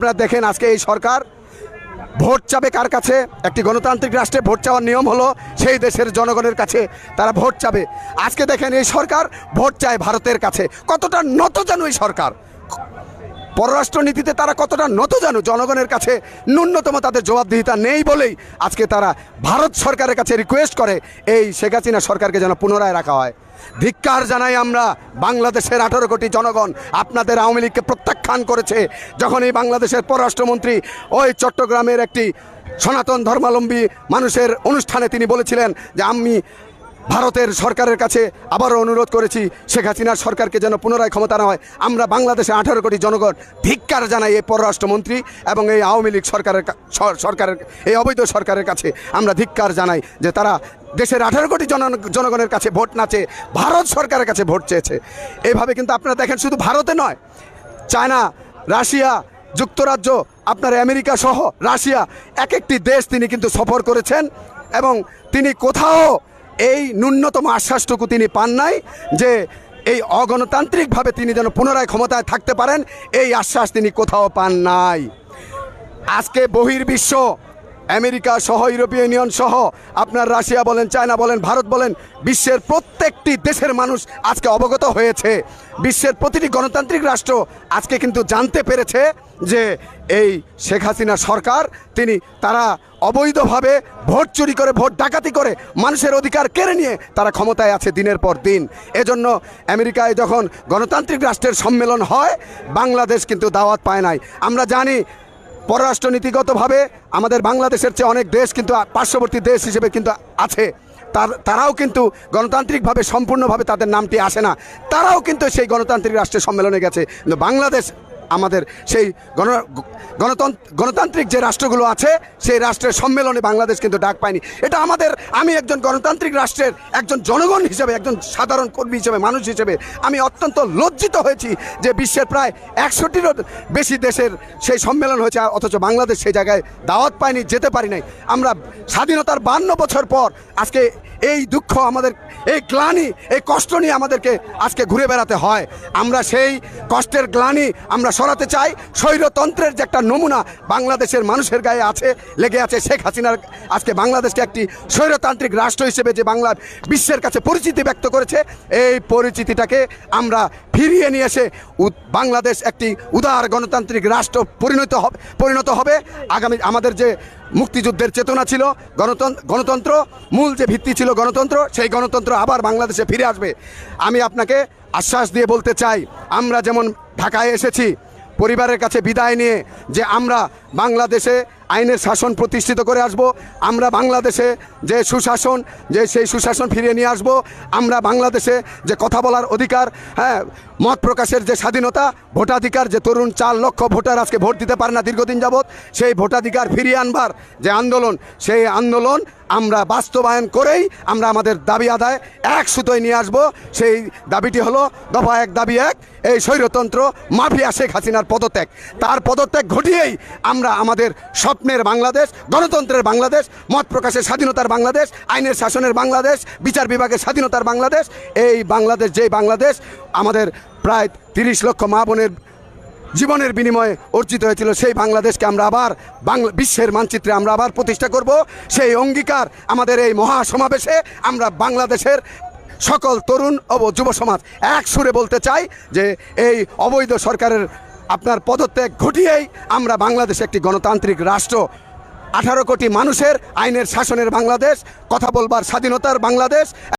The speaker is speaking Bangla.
আপনারা দেখেন আজকে এই সরকার ভোট চাবে কার কাছে? একটি গণতান্ত্রিক রাষ্ট্রে ভোট চাওয়ার নিয়ম হলো সেই দেশের জনগণের কাছে তারা ভোট চাবে। আজকে দেখেন এই সরকার ভোট চায় ভারতের কাছে। কতটা নত জানো এই সরকার? পররাষ্ট্রনীতিতে তারা কতটা নত জানো জনগণের কাছে ন্যূনতম তাদের জবাবদিহিতা নেই বলেই আজকে তারা ভারত সরকারের কাছে রিকোয়েস্ট করে, এই শেখ হাসিনা সরকারকে যেন পুনরায় রাখা হয়। ধিক্কার জানাই আমরা বাংলাদেশের আঠারো কোটি জনগণ আপনাদের আওয়ামী লীগকে প্রত্যাখ্যান করেছে। যখন এই বাংলাদেশের পররাষ্ট্রমন্ত্রী ওই চট্টগ্রামের একটি সনাতন ধর্মাবলম্বী মানুষের অনুষ্ঠানে তিনি বলেছিলেন যে আমি ভারতের সরকারের কাছে আবারও অনুরোধ করেছি, শেখ হাসিনার সরকারকে যেন পুনরায় ক্ষমতা না হয়। আমরা বাংলাদেশে আঠারো কোটি জনগণ ধিক্কার জানাই এই পররাষ্ট্রমন্ত্রী এবং এই আওয়ামী লীগ সরকারের সরকারের এই অবৈধ সরকারের কাছে আমরা ধিক্কার জানাই যে তারা দেশের আঠারো কোটি জন জনগণের কাছে ভোট না চেয়ে ভারত সরকারের কাছে ভোট চেয়েছে। এইভাবে কিন্তু আপনারা দেখেন শুধু ভারতে নয়, চায়না, রাশিয়া, যুক্তরাজ্য, আপনার আমেরিকা সহ রাশিয়া এক একটি দেশ তিনি কিন্তু সফর করেছেন এবং তিনি কোথাও এই ন্যূনতম আশ্বাসটুকু তিনি পান নাই যে এই অগণতান্ত্রিকভাবে তিনি যেন পুনরায় ক্ষমতায় থাকতে পারেন, এই আশ্বাস তিনি কোথাও পান নাই। আজকে বহির্বিশ্ব আমেরিকা সহ, ইউরোপীয় ইউনিয়ন সহ, আপনার রাশিয়া বলেন, চায়না বলেন, ভারত বলেন, বিশ্বের প্রত্যেকটি দেশের মানুষ আজকে অবগত হয়েছে। বিশ্বের প্রতিটি গণতান্ত্রিক রাষ্ট্র আজকে কিন্তু জানতে পেরেছে যে এই শেখ হাসিনা সরকার, তিনি তারা অবৈধভাবে ভোট চুরি করে, ভোট ডাকাতি করে মানুষের অধিকার কেড়ে নিয়ে তারা ক্ষমতায় আছে দিনের পর দিন। এজন্য আমেরিকায় যখন গণতান্ত্রিক রাষ্ট্রের সম্মেলন হয়, বাংলাদেশ কিন্তু দাওয়াত পায় নাই। আমরা জানি পররাষ্ট্রনীতিগতভাবে আমাদের বাংলাদেশের চেয়ে অনেক দেশ কিন্তু পার্শ্ববর্তী দেশ হিসেবে কিন্তু আছে। তার, তারাও কিন্তু গণতান্ত্রিকভাবে সম্পূর্ণভাবে তাদের নামটি আসে না। তারাও কিন্তু সেই গণতান্ত্রিক রাষ্ট্রের সম্মেলনে গেছে। কিন্তু বাংলাদেশ আমাদের সেই গণ গণতন্ত্র, গণতান্ত্রিক যে রাষ্ট্রগুলো আছে, সেই রাষ্ট্রের সম্মেলনে বাংলাদেশ কিন্তু ডাক পায়নি। এটা আমাদের, আমি একজন গণতান্ত্রিক রাষ্ট্রের একজন জনগণ হিসেবে, একজন সাধারণ কর্মী হিসেবে, মানুষ হিসেবে, আমি অত্যন্ত লজ্জিত হয়েছি যে বিশ্বের প্রায় একশোটিরও বেশি দেশের সেই সম্মেলন হয়েছে, অথচ বাংলাদেশ সেই জায়গায় দাওয়াত পায়নি, যেতে পারি নাই। আমরা স্বাধীনতার বান্ন বছর পর আজকে এই দুঃখ আমাদের, এই গ্লানি, এই কষ্ট নিয়ে আমাদেরকে আজকে ঘুরে বেড়াতে হয়। আমরা সেই কষ্টের গ্লানি আমরা সরাতে চাই। স্বৈরতন্ত্রের যে একটা নমুনা বাংলাদেশের মানুষের গায়ে আছে, লেগে আছে শেখ হাসিনার। আজকে বাংলাদেশকে একটি স্বৈরতান্ত্রিক রাষ্ট্র হিসেবে যে বাংলা বিশ্বের কাছে পরিচিতি ব্যক্ত করেছে, এই পরিচিতিটাকে আমরা ফিরিয়ে নিয়ে এসে বাংলাদেশ একটি উদার গণতান্ত্রিক রাষ্ট্র পরিণত হবে পরিণত হবে। আগামী আমাদের যে মুক্তিযুদ্ধের চেতনা ছিল গণতন্ত্র গণতন্ত্র, মূল যে ভিত্তি ছিল গণতন্ত্র, সেই গণতন্ত্র আবার বাংলাদেশে ফিরে আসবে। আমি আপনাকে আশ্বাস দিয়ে বলতে চাই, আমরা যেমন ঢাকায় এসেছি পরিবারের কাছে বিদায় নিয়ে যে আমরা বাংলাদেশে আইনের শাসন প্রতিষ্ঠিত করে আসব। আমরা বাংলাদেশে যে সুশাসন, যে সেই সুশাসন ফিরিয়ে নিয়ে আসব, আমরা বাংলাদেশে যে কথা বলার অধিকার হ্যাঁ মত প্রকাশের যে স্বাধীনতা, ভোটাধিকার, যে তরুণ চার লক্ষ ভোটার আজকে ভোট দিতে পারে না দীর্ঘদিন যাবৎ, সেই ভোটাধিকার ফিরিয়ে আনবার যে আন্দোলন, সেই আন্দোলন আমরা বাস্তবায়ন করেই আমরা আমাদের দাবি আদায় এক সুতোয় নিয়ে আসব। সেই দাবিটি হলো দফা এক, দাবি এক, এই স্বৈরতন্ত্র মাফিয়া শেখ হাসিনার পদত্যাগ। তার পদত্যাগ ঘটিয়েই আমরা আমাদের স্বপ্নের বাংলাদেশ, গণতন্ত্রের বাংলাদেশ, মত প্রকাশের স্বাধীনতার বাংলাদেশ, আইনের শাসনের বাংলাদেশ, বিচার বিভাগের স্বাধীনতার বাংলাদেশ, এই বাংলাদেশ যেই বাংলাদেশ, আমাদের প্রায় তিরিশ লক্ষ মা বোনের জীবনের বিনিময়ে অর্জিত হয়েছিল, সেই বাংলাদেশকে আমরা আবার বাংলা, বিশ্বের মানচিত্রে আমরা আবার প্রতিষ্ঠা করব। সেই অঙ্গীকার আমাদের এই মহা সমাবেশে আমরা বাংলাদেশের সকল তরুণ ও যুব সমাজ এক সুরে বলতে চাই যে এই অবৈধ সরকারের আপনার পদত্যাগ ঘটিয়েই আমরা বাংলাদেশ একটি গণতান্ত্রিক রাষ্ট্র। আঠারো কোটি মানুষের আইনের শাসনের বাংলাদেশ, কথা বলবার স্বাধীনতার বাংলাদেশ